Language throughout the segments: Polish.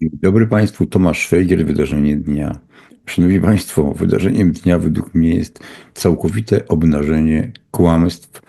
Dobry Państwu, Tomasz Szwejgiel, wydarzenie dnia. Szanowni Państwo, wydarzeniem dnia według mnie jest całkowite obnażenie kłamstw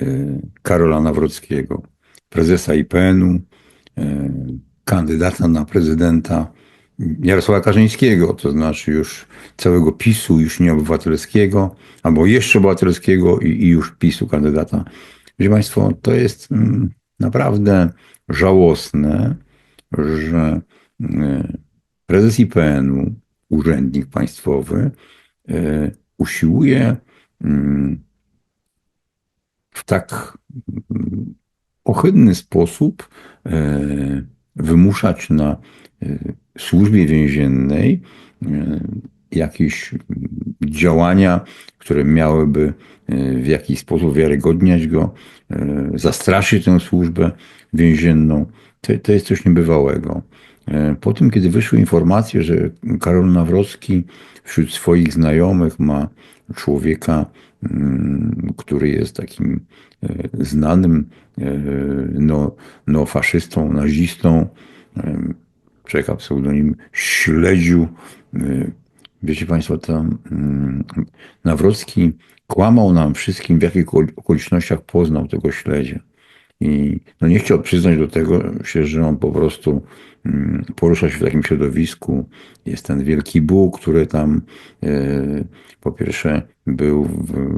e, Karola Nawrockiego, prezesa IPN-u, e, kandydata na prezydenta Jarosława Kaczyńskiego, to znaczy już całego PiSu, już nie obywatelskiego, albo jeszcze obywatelskiego i, i już PiSu kandydata. Wiecie Państwo, to jest mm, naprawdę żałosne, że prezes IPN-u, urzędnik państwowy, e, usiłuje mm, w tak mm, ohydny sposób e, wymuszać na służbie więziennej jakieś działania, które miałyby w jakiś sposób wiarygodniać go, zastraszyć tę służbę więzienną. To, to jest coś niebywałego. E, po tym, kiedy wyszły informacje, że Karol Nawrocki wśród swoich znajomych ma człowieka, mm, który jest takim e, znanym e, no, neofaszystą, nazistą, czeka pseudonim Śledziu. Wiecie Państwo, tam mm, Nawrocki kłamał nam wszystkim, w jakich okolicznościach poznał tego śledzia. I no nie chciał przyznać do tego się, że on po prostu mm, porusza się w takim środowisku. Jest ten wielki Bóg, który tam e, po pierwsze był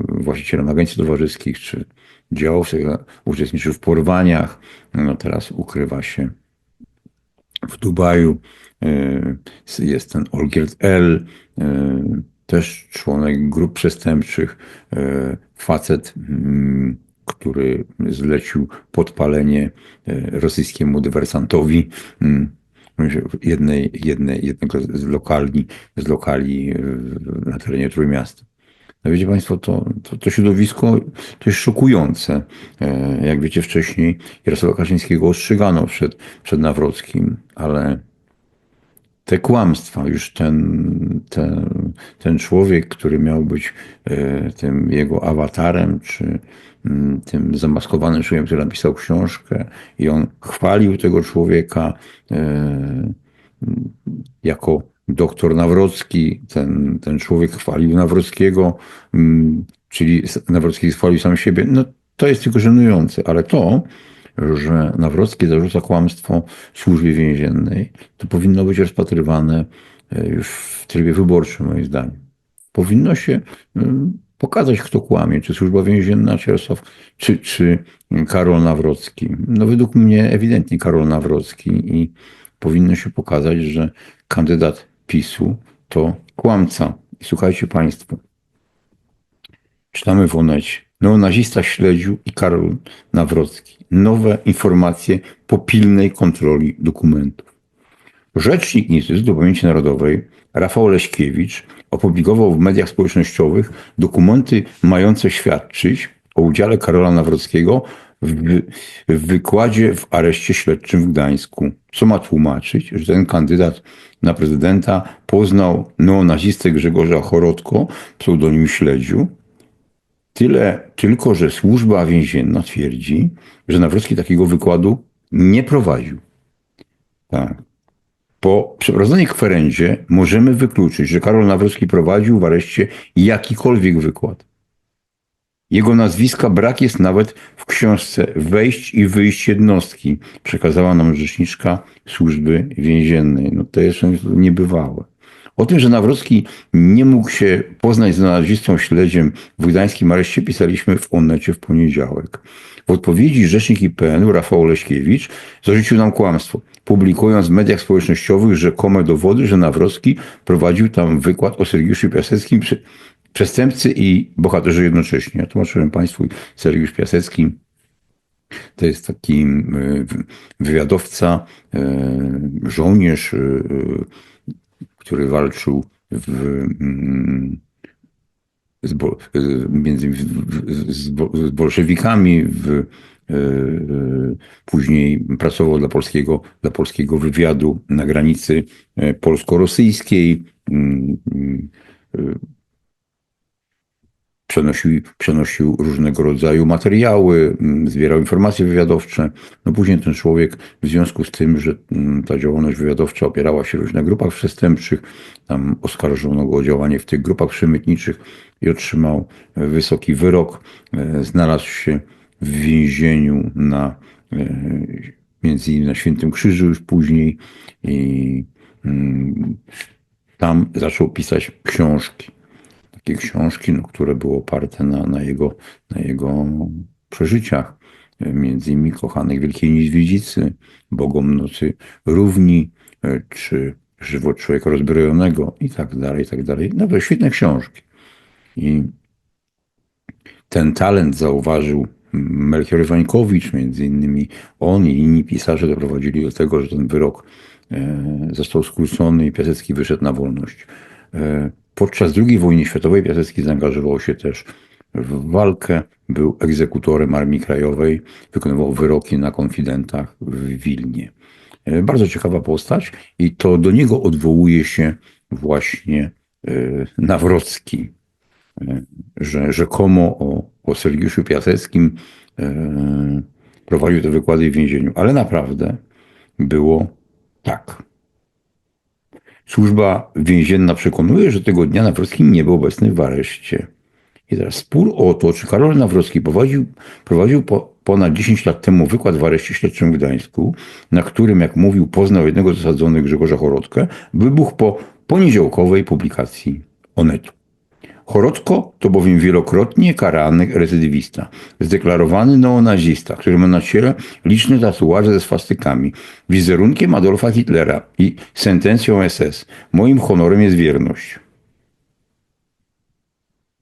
właścicielem agencji towarzyskich, czy działał, uczestniczył w porwaniach. No teraz ukrywa się w Dubaju. E, jest ten Olgierd L., e, też członek grup przestępczych, facet mm, który zlecił podpalenie rosyjskiemu dywersantowi mm, jednej, jednej, jednego z lokali, z lokali na terenie Trójmiasta. No wiecie Państwo, to, to, to środowisko to jest szokujące. Jak wiecie wcześniej, Jarosława Kaczyńskiego ostrzegano przed, przed Nawrockim, ale te kłamstwa, już ten, ten, ten człowiek, który miał być tym jego awatarem, czy Mm, tym zamaskowanym człowiekiem, który napisał książkę i on chwalił tego człowieka e, jako doktor Nawrocki. Ten, ten człowiek chwalił Nawrockiego, mm, czyli Nawrocki chwalił sam siebie. No to jest tylko żenujące, ale to, że Nawrocki zarzuca kłamstwo służbie więziennej, to powinno być rozpatrywane e, już w trybie wyborczym, moim zdaniem. Powinno się mm, pokazać, kto kłamie, czy służba więzienna, czy Jarosław, czy, czy Karol Nawrocki. No według mnie ewidentnie Karol Nawrocki i powinno się pokazać, że kandydat PiSu to kłamca. I słuchajcie Państwo, czytamy w Onecie. Neonazista śledził i Karol Nawrocki. Nowe informacje po pilnej kontroli dokumentów. Rzecznik Instytutu Pamięci Narodowej Rafał Leśkiewicz opublikował w mediach społecznościowych dokumenty mające świadczyć o udziale Karola Nawrockiego w, w wykładzie w areszcie śledczym w Gdańsku. Co ma tłumaczyć, że ten kandydat na prezydenta poznał neonazistę Grzegorza Chorodko, pseudonim Śledziu. Tyle tylko, że służba więzienna twierdzi, że Nawrocki takiego wykładu nie prowadził. Tak. Po przeprowadzonej kwerendzie możemy wykluczyć, że Karol Nawrocki prowadził w areszcie jakikolwiek wykład. Jego nazwiska brak jest nawet w książce Wejść i wyjść jednostki, przekazała nam rzeczniczka służby więziennej. No to jest niebywałe. O tym, że Nawrocki nie mógł się poznać z nazistą śledziem w gdańskim areszcie, pisaliśmy w Onecie w poniedziałek. W odpowiedzi rzecznik IPN-u Rafał Leśkiewicz zarzucił nam kłamstwo, publikując w mediach społecznościowych rzekome dowody, że Nawrocki prowadził tam wykład o Sergiuszu Piaseckim, przestępcy i bohaterzy jednocześnie. Ja tłumaczyłem Państwu, Sergiusz Piasecki to jest taki e, wywiadowca, e, żołnierz, e, który walczył w, mm, z, między z, z bolszewikami, w, e, później pracował dla polskiego, dla polskiego wywiadu na granicy e, polsko-rosyjskiej. E, przenosił, przenosił różnego rodzaju materiały, mm, zbierał informacje wywiadowcze. No później ten człowiek, w związku z tym, że mm, ta działalność wywiadowcza opierała się różnych grupach przestępczych, tam oskarżono go o działanie w tych grupach przemytniczych i otrzymał wysoki wyrok. E, Znalazł się w więzieniu na, e, między innymi na Świętym Krzyżu już później i mm, tam zaczął pisać książki. Takie książki, no, które były oparte na, na, jego, na jego przeżyciach. E, Między innymi Kochanych Wielkiej Niedźwiedzicy, Bogom Nocy Równi, e, czy Żywot Człowieka Rozbrojonego i tak dalej, i tak dalej. Nawet świetne książki. I ten talent zauważył Melchior Wańkowicz, między innymi on i inni pisarze doprowadzili do tego, że ten wyrok e, został skrócony i Piasecki wyszedł na wolność. Podczas II wojny światowej Piasecki zaangażował się też w walkę, był egzekutorem Armii Krajowej, wykonywał wyroki na konfidentach w Wilnie. E, Bardzo ciekawa postać i to do niego odwołuje się właśnie e, Nawrocki, e, że rzekomo o, o Sergiuszu Piaseckim prowadził te wykłady w więzieniu, ale naprawdę było tak. Służba więzienna przekonuje, że tego dnia Nawrocki nie był obecny w areszcie. I teraz spór o to, czy Karol Nawrocki prowadził, prowadził po, ponad 10 lat temu wykład w areszcie śledczym w Gdańsku, na którym, jak mówił, poznał jednego z osadzonych Grzegorza Chorodkę, wybuchł po poniedziałkowej publikacji Onetu. Chorodko to bowiem wielokrotnie karany recydywista, zdeklarowany neonazista, który ma na ciele liczne tatuaże ze swastykami, wizerunkiem Adolfa Hitlera i sentencją SS. Moim honorem jest wierność.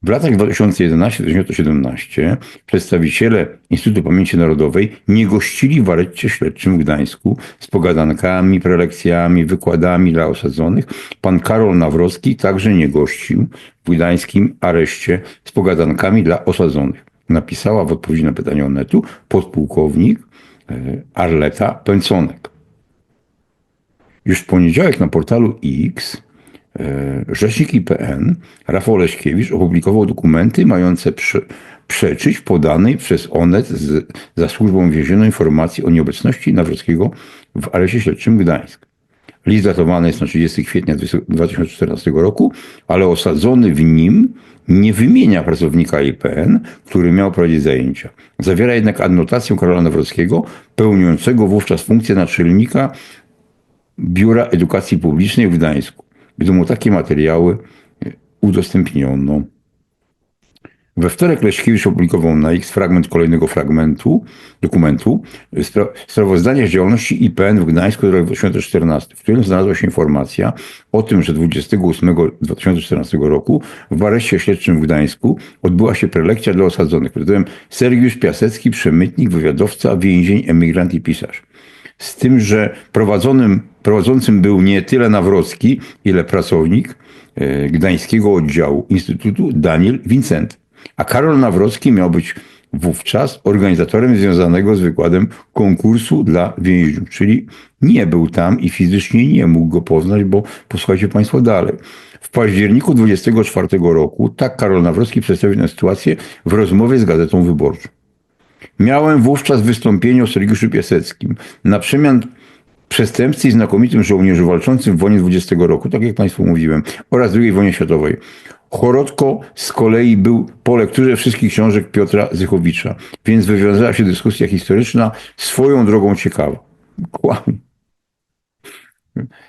W latach 2011-2017 przedstawiciele Instytutu Pamięci Narodowej nie gościli w areszcie śledczym w Gdańsku z pogadankami, prelekcjami, wykładami dla osadzonych. Pan Karol Nawrocki także nie gościł w gdańskim areszcie z pogadankami dla osadzonych. Napisała w odpowiedzi na pytanie Onetu podpułkownik e, Arleta Pęconek. Już w poniedziałek na portalu X rzecznik IPN Rafał Leśkiewicz opublikował dokumenty mające prze, przeczyć podanej przez Onet z, za służbą więzienną informacji o nieobecności Nawrockiego w areszcie śledczym Gdańsk. List datowany jest na 30 kwietnia 2014 roku, ale osadzony w nim nie wymienia pracownika IPN, który miał prowadzić zajęcia. Zawiera jednak adnotację Karola Nawrockiego, pełniącego wówczas funkcję naczelnika Biura Edukacji Publicznej w Gdańsku, gdy mu takie materiały udostępniono. We wtorek Leśkiewicz opublikował na X fragment kolejnego fragmentu dokumentu spra sprawozdania z działalności IPN w Gdańsku rok 2014, w którym znalazła się informacja o tym, że 28 2014 roku w areszcie śledczym w Gdańsku odbyła się prelekcja dla osadzonych. Prezydent Sergiusz Piasecki, przemytnik, wywiadowca, więzień, emigrant i pisarz. Z tym, że prowadzonym, prowadzącym był nie tyle Nawrocki, ile pracownik e, gdańskiego oddziału Instytutu Daniel Vincent. A Karol Nawrocki miał być wówczas organizatorem związanego z wykładem konkursu dla więźniów, czyli nie był tam i fizycznie nie mógł go poznać, bo posłuchajcie Państwo dalej. W październiku 24 roku tak Karol Nawrocki przedstawił tę sytuację w rozmowie z Gazetą Wyborczą. Miałem wówczas wystąpienie o Sergiuszu Piaseckim. Na przemian przestępcy i znakomitym żołnierzu walczącym w wojnie 20 roku, tak jak Państwu mówiłem, oraz II wojnie światowej. Chorodko z kolei był po lekturze wszystkich książek Piotra Zychowicza, więc wywiązała się dyskusja historyczna swoją drogą ciekawa. Kłamie.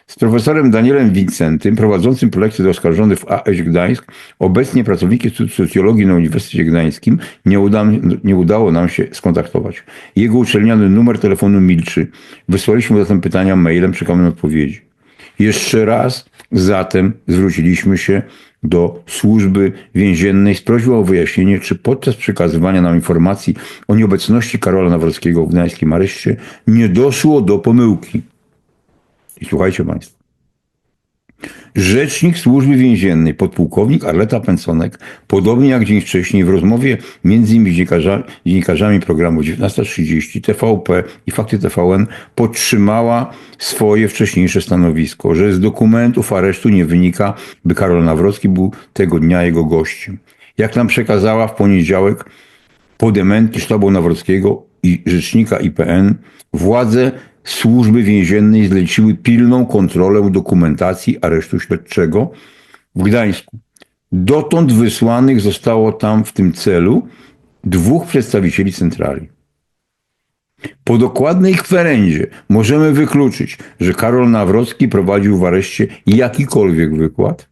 Z profesorem Danielem Wincentym, prowadzącym prelekcję do oskarżonych w AŚ Gdańsk, obecnie pracownikiem Instytutu Socjologii na Uniwersytecie Gdańskim, nie, uda, nie udało nam się skontaktować. Jego uczelniany numer telefonu milczy. Wysłaliśmy zatem pytania mailem, czekamy na odpowiedzi. Jeszcze raz zatem zwróciliśmy się do służby więziennej z prośbą o wyjaśnienie, czy podczas przekazywania nam informacji o nieobecności Karola Nawrockiego w gdańskim areszcie nie doszło do pomyłki. I słuchajcie Państwo. Rzecznik służby więziennej, podpułkownik Arleta Pęconek, podobnie jak dzień wcześniej w rozmowie między innymi dziennikarzami, dziennikarzami programu 19.30, TVP i Fakty TVN podtrzymała swoje wcześniejsze stanowisko, że z dokumentów aresztu nie wynika, by Karol Nawrocki był tego dnia jego gościem. jak nam przekazała w poniedziałek po sztabu Nawrockiego i rzecznika IPN, władze służby więziennej zleciły pilną kontrolę dokumentacji aresztu śledczego w Gdańsku. Dotąd wysłanych zostało tam w tym celu dwóch przedstawicieli centrali. Po dokładnej kwerendzie możemy wykluczyć, że Karol Nawrocki prowadził w areszcie jakikolwiek wykład.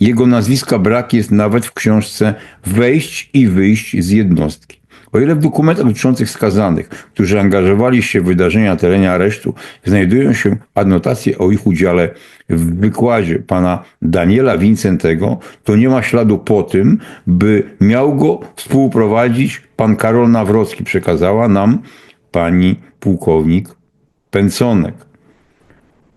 Jego nazwiska brak jest nawet w książce Wejść i wyjść z jednostki. O ile w dokumentach dotyczących skazanych, którzy angażowali się w wydarzenia na terenie aresztu, znajdują się adnotacje o ich udziale w wykładzie pana Daniela Wincentego, to nie ma śladu po tym, by miał go współprowadzić pan Karol Nawrocki, przekazała nam pani pułkownik Pęconek.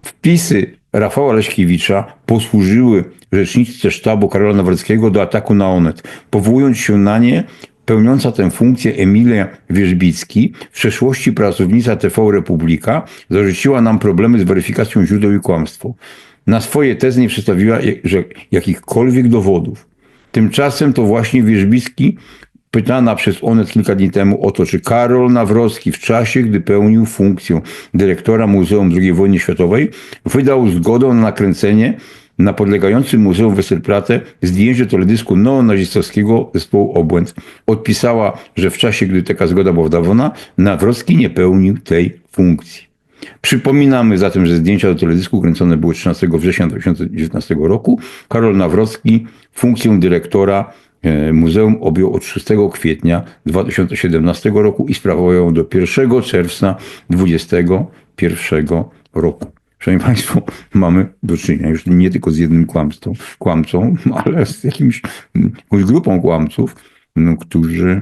Wpisy Rafała Leśkiewicza posłużyły rzeczniczce sztabu Karola Nawrockiego do ataku na Onet, powołując się na nie pełniąca tę funkcję Emilia Wierzbicki, w przeszłości pracownica TV Republika, zarzuciła nam problemy z weryfikacją źródeł i kłamstwo. Na swoje tezy nie przedstawiła jakichkolwiek dowodów. Tymczasem to właśnie Wierzbicki pytana przez Onet kilka dni temu o to, czy Karol Nawrocki w czasie, gdy pełnił funkcję dyrektora Muzeum II Wojny Światowej, wydał zgodę na nakręcenie na podlegającym Muzeum Westerplatte zdjęcie teledysku neonazistowskiego zespołu Obłęd. Odpisała, że w czasie, gdy taka zgoda była wydawana, Nawrocki nie pełnił tej funkcji. Przypominamy zatem, że zdjęcia do teledysku kręcone były 13 września 2019 roku. Karol Nawrocki funkcję dyrektora e, Muzeum objął od 6 kwietnia 2017 roku i sprawował ją do 1 czerwca 2021 roku. Szanowni Państwo, mamy do czynienia już nie tylko z jednym kłamstwą, kłamcą, ale z jakimś, jakąś grupą kłamców, no, którzy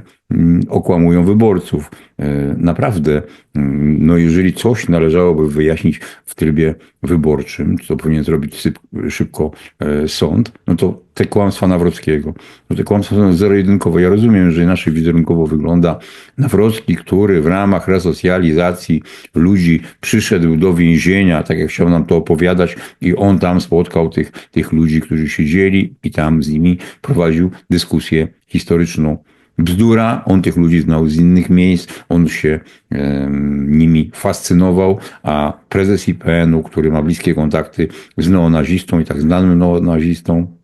okłamują wyborców. E, naprawdę, mm, no jeżeli coś należałoby wyjaśnić w trybie wyborczym, co powinien zrobić szybko e, sąd, no to te kłamstwa Nawrockiego. No te kłamstwa są zero-jedynkowe. Ja rozumiem, że inaczej wizerunkowo wygląda Nawrocki, który w ramach resocjalizacji ludzi przyszedł do więzienia, tak jak chciał nam to opowiadać i on tam spotkał tych, tych ludzi, którzy siedzieli i tam z nimi prowadził dyskusję historyczną bzdura, on tych ludzi znał z innych miejsc, on się e, nimi fascynował, a prezes IPN-u, który ma bliskie kontakty z neonazistą i tak znanym neonazistą,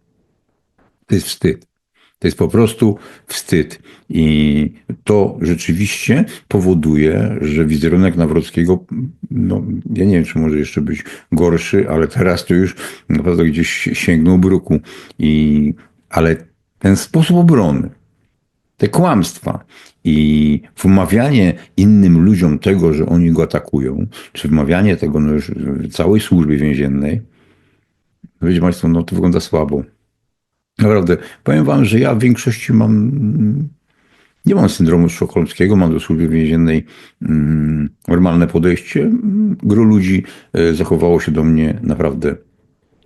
to jest wstyd. To jest po prostu wstyd. I to rzeczywiście powoduje, że wizerunek Nawrockiego, no, ja nie wiem, czy może jeszcze być gorszy, ale teraz to już naprawdę gdzieś sięgnął bruku. I, ale ten sposób obrony, te kłamstwa i wmawianie innym ludziom tego, że oni go atakują, czy wmawianie tego no całej służbie więziennej, no wiecie Państwo, no to wygląda słabo. Naprawdę, powiem Wam, że ja w większości mam, nie mam syndromu sztokholmskiego, mam do służby więziennej mm, normalne podejście. Gro ludzi e, zachowało się do mnie naprawdę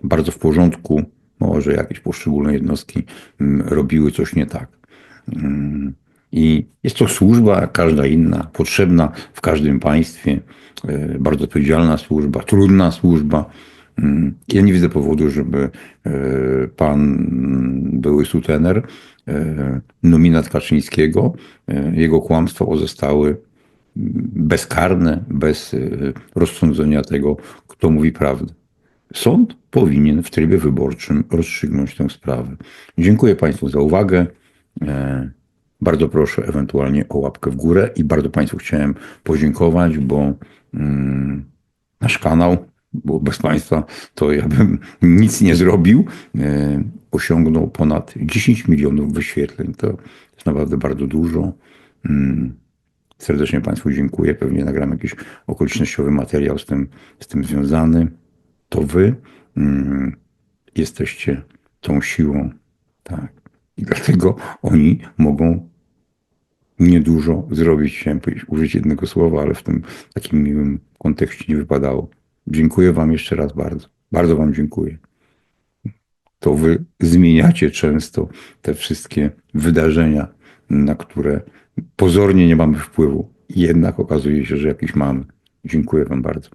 bardzo w porządku. Może jakieś poszczególne jednostki mm, robiły coś nie tak. I jest to służba, jak każda inna, potrzebna w każdym państwie, e, bardzo odpowiedzialna służba, trudna służba. Mm, ja nie widzę powodu, żeby e, pan były sutener, e, nominat Kaczyńskiego, jego kłamstwa pozostały bezkarne, bez rozsądzenia tego, kto mówi prawdę. Sąd powinien w trybie wyborczym rozstrzygnąć tę sprawę. Dziękuję Państwu za uwagę. E, bardzo proszę ewentualnie o łapkę w górę i bardzo Państwu chciałem podziękować, bo mm, nasz kanał, bo bez Państwa to ja bym nic nie zrobił, e, osiągnął ponad 10 milionów wyświetleń. To jest naprawdę bardzo dużo. Mm, serdecznie Państwu dziękuję. Pewnie nagram jakiś okolicznościowy materiał z tym, z tym związany. To Wy mm, jesteście tą siłą. Tak. I dlatego oni mogą niedużo zrobić. Chciałem użyć jednego słowa, ale w tym takim miłym kontekście nie wypadało. Dziękuję Wam jeszcze raz bardzo. Bardzo Wam dziękuję. To Wy zmieniacie często te wszystkie wydarzenia, na które pozornie nie mamy wpływu. Jednak okazuje się, że jakiś mamy. Dziękuję Wam bardzo.